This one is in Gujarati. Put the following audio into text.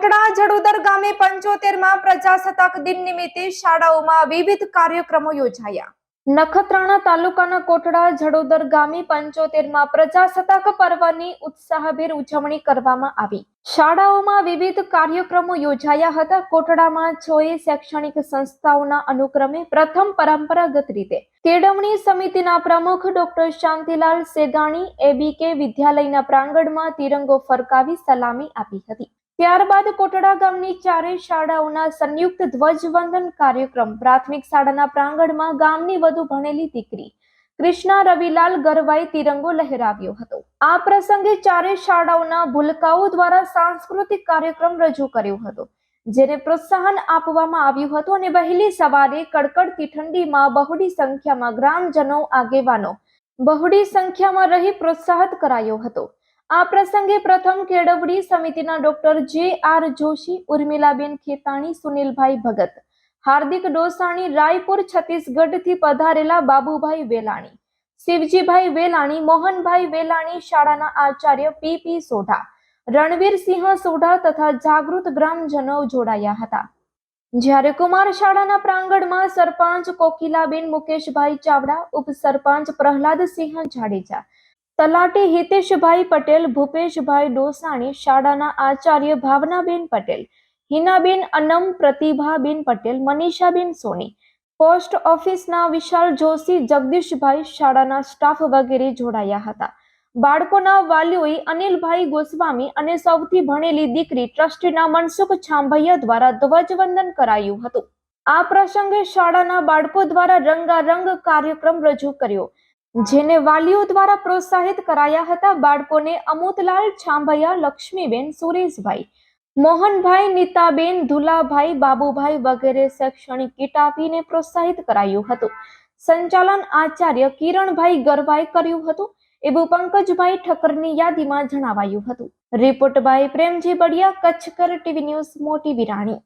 કોટડા જડોદર ગામે પંચોતેરમાં પ્રજાસત્તાક દિન નિમિત્તે શાળાઓમાં વિવિધ કાર્યક્રમો યોજાયા. નખત્રાણા તાલુકાના કોટડા જડોદર ગામે પંચોતેરમાં પ્રજાસત્તાક પર્વની ઉત્સાહભેર ઉજવણી કરવામાં આવી. શાળાઓમાં વિવિધ કાર્યક્રમો યોજાયા હતા. કોટડામાં છોએ શૈક્ષણિક સંસ્થાઓના અનુક્રમે પ્રથમ પરંપરાગત રીતે કેળવણી સમિતિના પ્રમુખ ડોક્ટર શાંતિલાલ સેગાણી, એબીકે વિદ્યાલયના પ્રાંગણમાં તિરંગો ફરકાવી સલામી આપી હતી. ત્યારબાદ કોટડા ગામની ચારેય શાળાઓના સંયુક્ત ધ્વજવંદન કાર્યક્રમ પ્રાથમિક શાળાના પ્રાંગણમાં ગામની વધુ ભણેલી દીકરી કૃષ્ણા રવિલાલ ગરવાએ તિરંગો લહેરાવ્યો હતો. આ પ્રસંગે ચારેય શાળાઓના ભૂલકાઓ દ્વારા સાંસ્કૃતિક કાર્યક્રમ રજૂ કર્યો હતો, જેને પ્રોત્સાહન આપવામાં આવ્યું હતું અને વહેલી સવારે કડકડતી ઠંડીમાં બહોળી સંખ્યામાં ગ્રામજનો આગેવાનો બહોળી સંખ્યામાં રહી પ્રોત્સાહિત કરાયો હતો. આ પ્રસંગે પ્રથમ કેળવણી સમિતિના ડોક્ટર જે આર જોશી, ઉર્મિલાબેન ખેતાણી, સુનિલભાઈ ભગત, હાર્દિક ડોસાણી, રાયપુર, છત્તીસગઢથી પધારેલા બાબુભાઈ વેલાણી, શિવજીભાઈ વેલાણી, મોહનભાઈ વેલાણી, શાળાના આચાર્ય પી પી સોઢા રણવીરસિંહ સોઢા તથા જાગૃત ગ્રામજનો જોડાયા હતા. જ્યારે કુમાર શાળાના પ્રાંગણમાં સરપંચ કોકિલાબેન મુકેશભાઈ ચાવડા, ઉપસરપંચ પ્રહલાદસિંહ જાડેજા તલાટી હિતેશભાઈ પટેલ, ભૂપેશભાઈ ડોસાણી, શાળાના આચાર્ય ભાવનાબેન પટેલ, હિનાબેન અનમ, પ્રતિભાબેન પટેલ, મનીષાબેન સોની, પોસ્ટ ઓફિસના વિશાલ જોશી, જગદીશભાઈ શાળાના સ્ટાફ વગેરે જોડાયા હતા. બાળકોના વાલીઓએ અનિલભાઈ ગોસ્વામી અને સૌથી ભણેલી દીકરી ટ્રસ્ટીના મનસુખ છાંભૈયા દ્વારા ધ્વજવંદન કરાયું હતું. આ પ્રસંગે શાળાના બાળકો દ્વારા રંગારંગ કાર્યક્રમ રજૂ કર્યો. જેને વાલીઓ દ્વારા પ્રોત્સાહિત કરાયા હતા, બાળકોને અમુતલાલ છાંભૈયા, લક્ષ્મીબેન, સુરેશભાઈ, મોહનભાઈ, નીતાબેન, ધુલાભાઈ, બાબુભાઈ વગેરે શૈક્ષણિક કીટ આપીને પ્રોત્સાહિત કરાયું હતું. સંચાલન આચાર્ય કિરણભાઈ ગરવાએ કર્યું હતું, એવું પંકજભાઈ ઠક્કરની યાદીમાં જણાવાયું હતું. Report by Premji Badiya, કચ્છકર TV news, Moti Virani.